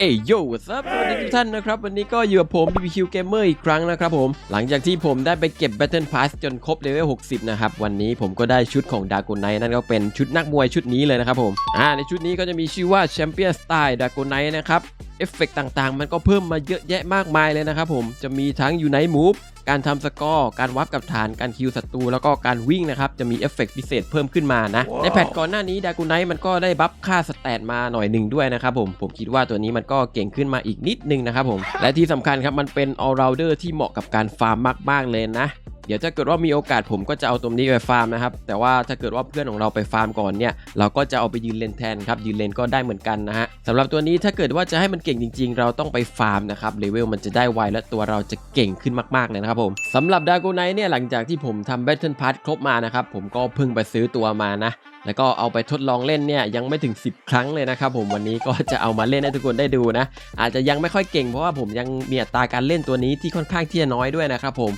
เอ้ยโย่ซับสวัสดีทุกท่านนะครับ วันนี้ก็อยู่กับผม BBQ Gamer อีกครั้งนะครับผม หลังจากที่ผมได้ไปเก็บ Battle Pass จนครบเลเวล 60 นะครับ วันนี้ผมก็ได้ชุดของดา g o ไนนั่นก็เป็นชุดนักมวยชุดนี้เลยนะครับผม อ่า ในชุดนี้ก็จะมีชื่อว่า Champion Style d a g o ไนนะครับ เอฟเฟกต์ต่างๆ มันก็เพิ่มมาเยอะแยะมากมายเลยนะครับผม จะมีทั้ง Unite Move การทำสกอร์การวับกับฐานการคิวศัตรูแล้วก็การวิ่งนะครับจะมีเอฟเฟกต์พิเศษเพิ่มขึ้นมานะในแพทก่อนหน้านี้ดากูไนท์มันก็ได้บัฟค่าสแตทมาหน่อยหนึ่งด้วยนะครับผมผมคิดว่าตัวนี้มันก็เก่งขึ้นมาอีกนิดนึงนะครับผมและที่สำคัญครับมันเป็น all rounder ที่เหมาะกับการฟาร์มมากๆเลยนะ เดี๋ยวถ้าเกิดว่ามีโอกาสผมก็จะเอาตัวนี้ไปฟาร์มนะครับ แต่ว่าถ้าเกิดว่าเพื่อนของเราไปฟาร์มก่อนเนี่ย เราก็จะเอาไปยืนเลนแทนครับ ยืนเลนก็ได้เหมือนกันนะฮะสำหรับตัวนี้ถ้าเกิดว่าจะให้มันเก่งจริง ๆ เราต้องไปฟาร์มนะครับ เลเวลมันจะได้ไวและตัวเราจะเก่งขึ้นมากๆเลยนะครับผมสำหรับดาโกไนเนี่ยหลังจากที่ผมทำ Battle Pass ครบมานะครับ ผมก็เพิ่งไปซื้อตัวมานะ แล้วก็เอาไปทดลองเล่นเนี่ยยังไม่ถึง 10 ครั้งเลยนะครับผมวันนี้ก็จะเอามาเล่นให้ทุกคนได้ดูนะ อาจจะยังไม่ค่อยเก่งเพราะว่าผมยังมีอัตราการเล่นตัวนี้ที่ค่อนข้างที่จะน้อยด้วยนะครับผม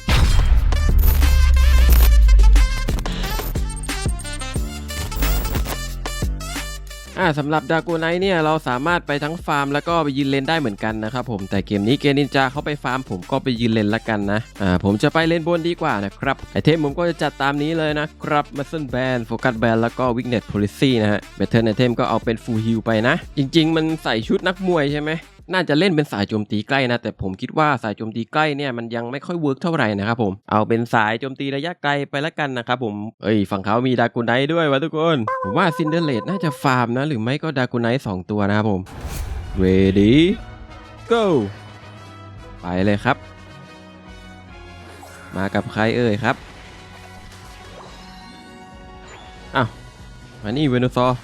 อ่าสำหรับดากูไนเนี่ยเราสามารถไปทั้งฟาร์มแล้วก็ไปยืนเลนได้เหมือนกันนะครับผมแต่เกมนี้เกนินจาเขาไปฟาร์มผมก็ไปยืนเลนละกันนะอ่าผมจะไปเลนบนดีกว่านะครับไอเทมผมก็จะจัดตามนี้เลยนะครับมัสเซิลแบนโฟกัสแบนแล้วก็วิกเน็ตโพลิซีนะฮะเบเทอร์ไอเทมก็เอาเป็นฟูลฮิลไปนะ จริง ๆ มันใส่ชุดนักมวยใช่ไหม น่าจะเล่นเป็นสายโจมตีใกล้นะ แต่ผมคิดว่าสายโจมตีใกล้เนี่ยมันยังไม่ค่อยเวิร์กเท่าไหร่นะครับผมเอาเป็นสายโจมตีระยะไกลไปละกันนะครับผมเอ้ยฝั่งเขามีดากูไนด้วยวะทุกคน ผมว่าซินเดอเรตน่าจะฟาร์มนะ หรือไม่ก็ดากูไนสองตัวนะครับผม ready go ไปเลยครับ มากับใครเอ่ยครับอ้าวมานี่เวโนซอร์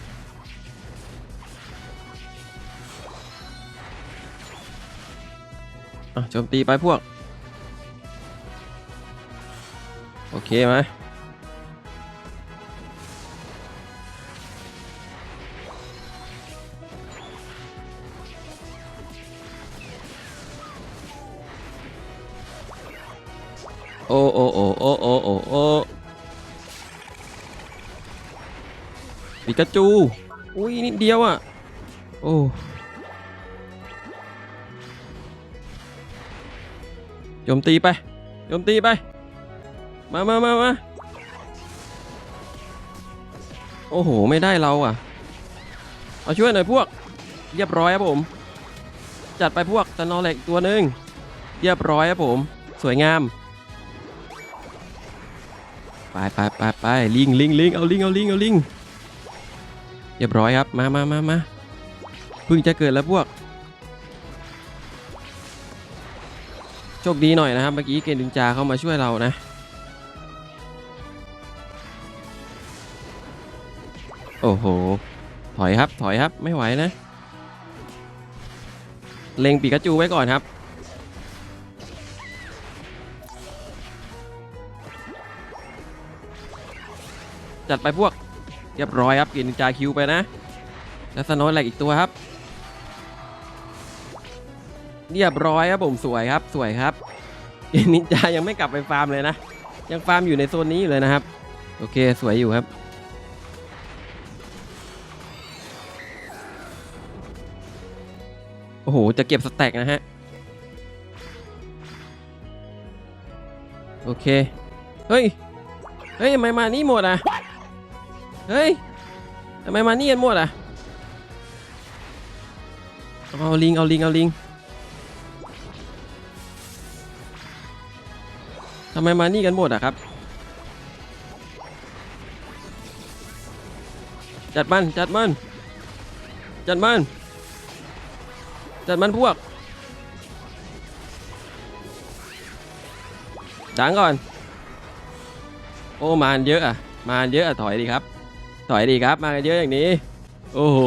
โจมตีไปพวก โอเคไหมโอ้โอ้โอ้โอ้โอ้โอ้โอ้ปิกาจู อุ้ยนิดเดียวอะ โอ้ โจมตีไปโจมตีไป มามามามาโอ้โห ไม่ได้เราอะ เอาช่วยหน่อยพวก เรียบร้อยครับผม จัดไปพวกตะนอเหล็กตัวหนึ่งเรียบร้อยครับผม สวยงาม ไปไปไปไปลิงลิงลิงเอาลิงเอาลิงเอาลิงเรียบร้อยครับ มามามามาเพิ่งจะเกิดแล้วพวก โชคดีหน่อยนะครับเมื่อกี้เกณฑ์ดินจาเข้ามาช่วยเรานะโอ้โห ถอยครับ ถอยครับ ไม่ไหวนะ เล็งปีกจูไว้ก่อนครับ จัดไปพวก เรียบร้อยครับเกณฑ์ดินจาคิวไปนะ แล้วสโนว์แหลกอีกตัวครับ เรียบร้อยครับผมสวยครับสวยครับนินจายังไม่กลับไปฟาร์มเลยนะ ยังฟาร์มอยู่ในโซนนี้อยู่เลยนะครับ โอเคสวยอยู่ครับ โอ้โห จะเก็บสแต็กนะฮะ โอเค เฮ้ย เฮ้ยทำไมมานี่หมดอะ เฮ้ยทำไมมานี่กันหมดอะ เอาลิง เอาลิง เอาลิง ทำไมมานี่กันหมดอะครับ จัดมัน จัดมัน จัดมัน จัดมันพวก ดังก่อน โอ้มาเยอะอะ มาเยอะอะถอยดีครับ ถอยดีครับ มากันเยอะอย่างนี้ โอ้โห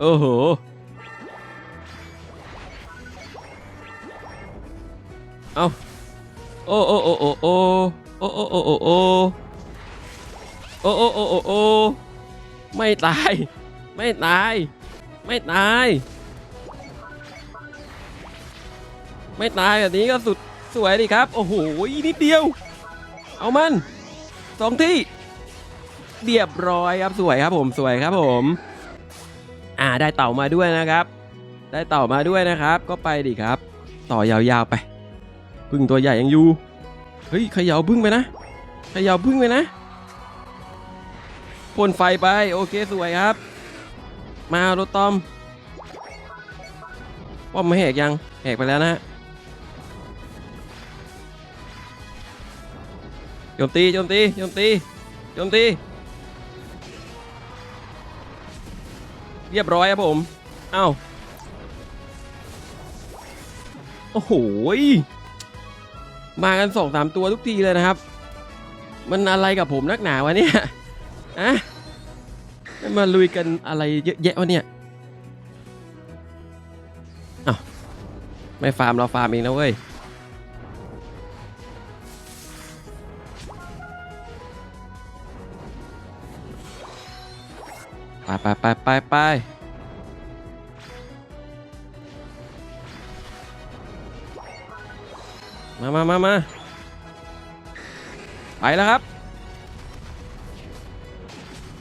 โอ้โหเอา โอ้โอ้โอ้โอ้โอ้โอ้โอ้โอ้โอ้โอ้โอ้โอ้โอ้โอ้โอ้ไม่ตาย ไม่ตาย ไม่ตาย ไม่ตายแบบนี้ก็สุดสวยดีครับ โอ้โหนิดเดียว เอามันสองที่เรียบร้อยครับสวยครับผมสวยครับผม อ่าได้เต่ามาด้วยนะครับ ได้เต่ามาด้วยนะครับ ก็ไปดิครับ ต่อยาวๆไป พึ่งตัวใหญ่ยังอยู่ เฮ้ยเขย่าพึ่งไปนะเขย่าพึ่งไปนะพ่นไฟไปโอเคสวยครับ มารถตอมป้อมไม่แหกยังแหกไปแล้วนะโจมตีโจมตีโจมตีโจมตี เรียบร้อยครับผม เอ้า โอ้โห มากันสองสามตัวทุกทีเลยนะครับ มันอะไรกับผมนักหนาวะเนี่ยอะมาลุยกันอะไรเยอะแยะวะเนี่ยอ้าไม่ฟาร์มเราฟาร์มเองนะเว้ยไปไปไปไปไป มามามาไปแล้วครับ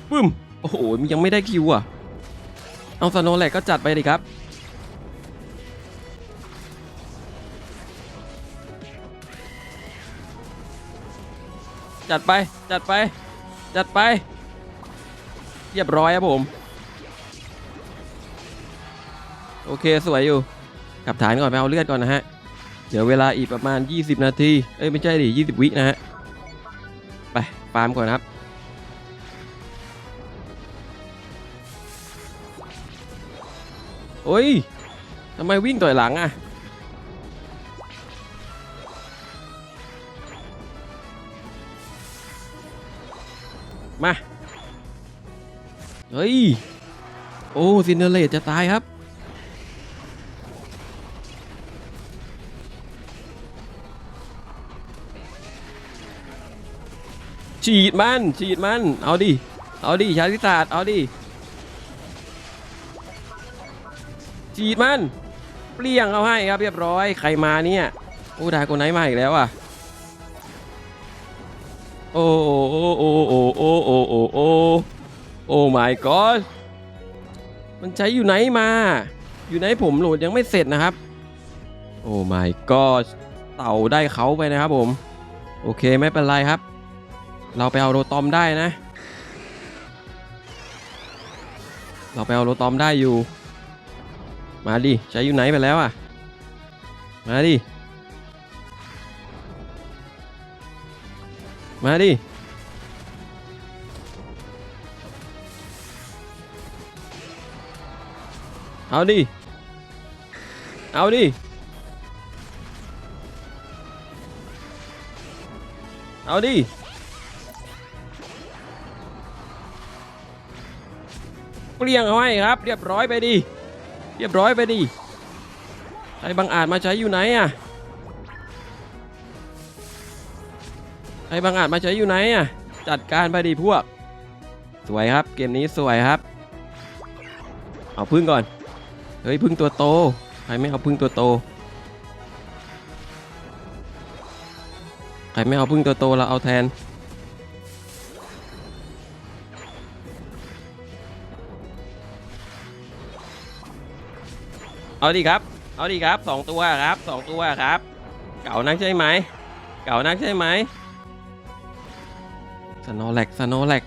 ปึ้มโอ้โหมันยังไม่ได้คิวอะ เอาสโนแหลกก็จัดไปดิครับ จัดไป จัดไป จัดไป เรียบร้อยครับผม โอเคสวยอยู่ กลับฐานก่อนไปเอาเลือดก่อนนะฮะ เดี๋ยวเวลาอีกประมาณ 20 นาที เอ้ยไม่ใช่ดิ20 วินะฮะ ไปฟาร์มก่อนครับ โอ้ยทำไมวิ่งต่อยหลังอะมา เฮ้ย โอ้ซินเนเรตจะตายครับ ฉีดมันฉีดมัน เอาดิ เอาดิชาติศาสตร์เอาดิฉีดมัน เปลี่ยงเอาให้ครับเรียบร้อย ใครมาเนี่ย โอ้ดาโกไนท์มาอีกแล้วอะ โอ้โอ้โอ้โอ้โอ้โอ้โอ้โอ้โอ้โอ้ my god มันใช้อยู่ไหนมา อยู่ไหนผมโหลดยังไม่เสร็จนะครับ โอ้ my god เต่าได้เขาไปนะครับผม โอเคไม่เป็นไรครับ เราไปเอาโรตอมได้นะ เราไปเอาโรตอมได้อยู่ มาดิใช้อยู่ไหนไปแล้วอะ มาดิ มาดิ เอาดิ เอาดิ เอาดิ เปลี่ยงเอาให้ครับ เรียบร้อยไปดิเรียบร้อยไปดิไอ้บางอาจมาใช้อยู่ไหนอะไอ้บางอาจมาใช้อยู่ไหนอะจัดการไปดิพวก สวยครับเกมนี้สวยครับ เอาพึ่งก่อนเฮ้ยพึ่งตัวโตใครไม่เอาพึ่งตัวโตใครไม่เอาพึ่งตัวโตเราเอาแทน เอาดิครับ เอาดิครับสองตัวครับสองตัวครับ เก่านักใช่ไหม เก่านักใช่ไหมสโนแลกสโนแลก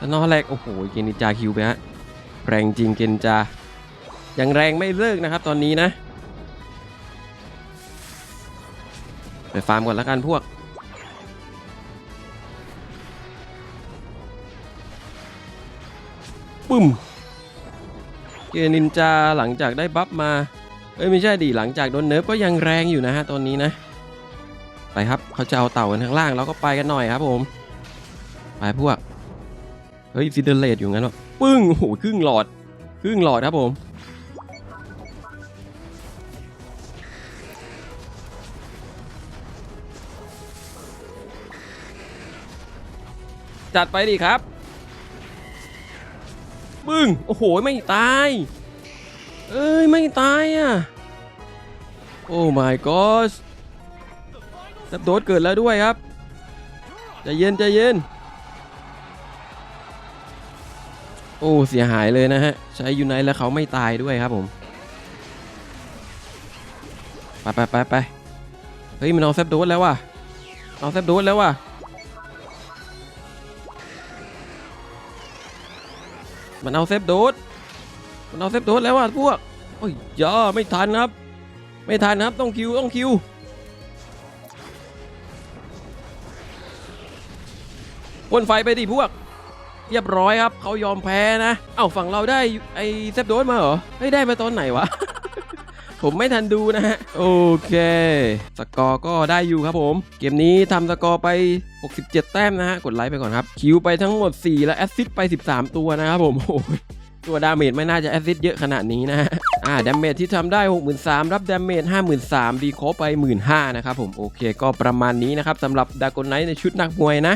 สโนแลกโอ้โห เกนิจาคิวไปฮะ แรงจริงเกนจา ยังแรงไม่เลิกนะครับตอนนี้นะ ไปฟาร์มก่อนแล้วกันพวกปึ้ม เกนินจาหลังจากได้บัฟมา เอ้ยไม่ใช่ดิหลังจากโดนเนิร์ฟก็ยังแรงอยู่นะฮะตอนนี้นะ ไปครับเขาจะเอาเต่ากันข้างล่างเราก็ไปกันหน่อยครับผมไปพวก เฮ้ยซิเดเลตอยู่งั้นวะปึ้งโอ้โหครึ่งหลอด ครึ่งหลอดครับผม จัดไปดิครับ ปึ้งโอ้โหไม่ตาย เอ้ยไม่ตายอะ โอ้ my god สับโดดเกิดแล้วด้วยครับใจเย็นใจเย็น โอ้ เสียหายเลยนะฮะ ใช้ยูไนแล้วเขาไม่ตายด้วยครับผม ไปไปไปไปเฮ้ยมันเอาเซฟโดสแล้วว่ะ เอาเซฟโดสแล้วว่ะ มันเอาเซฟโดดมันเอาเซฟโดดแล้วว่ะพวกโอ้ยย่าไม่ทันครับ ไม่ทันครับต้องคิวต้องคิวพ่นไฟไปดิพวก เรียบร้อยครับเขายอมแพ้นะ เอ้าฝั่งเราได้ไอ้เซฟโดดมาเหรอเฮ้ยได้มาตอนไหนวะ ผมไม่ทันดูนะฮะ โอเค สกอร์ก็ได้อยู่ครับผม เกมนี้ทำสกอร์ไป 67 แต้มนะฮะ กดไลค์ไปก่อนครับ คิวไปทั้งหมด 4 และแอสซิสไป 13 ตัวนะครับผม โอ้ยตัวดาเมจไม่น่าจะแอสซิสเยอะขนาดนี้นะฮะ อ่าดาเมจที่ทำได้ 63,000 รับดาเมจ53,000ดีโคไป 15,000นะครับผม โอเค ก็ประมาณนี้นะครับสำหรับดากอนไนท์ในชุดนักมวยนะ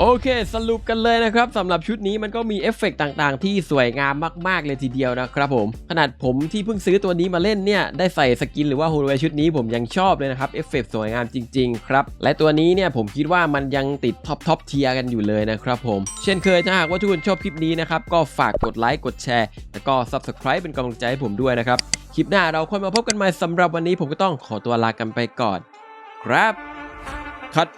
โอเคสรุปกันเลยนะครับสำหรับชุดนี้มันก็มีเอฟเฟกต์ต่างๆ ที่สวยงามมากๆเลยทีเดียวนะครับผม ขนาดผมที่เพิ่งซื้อตัวนี้มาเล่นเนี่ย ได้ใส่สกินหรือว่าฮูลเวชุดนี้ผมยังชอบเลยนะครับเอฟเฟกต์สวยงามจริงๆครับ และตัวนี้เนี่ยผมคิดว่ามันยังติดท็อปท็อปเทียกันอยู่เลยนะครับผม เช่นเคยถ้าหากว่าทุกคนชอบคลิปนี้นะครับ ก็ฝากกดไลค์กดแชร์แล้วก็ Subscribe เป็นกำลังใจให้ผมด้วยนะครับคลิปหน้าเราค่อยมาพบกันใหม่สำหรับวันนี้ผมก็ต้องขอตัวลากันไปก่อน ครับคัด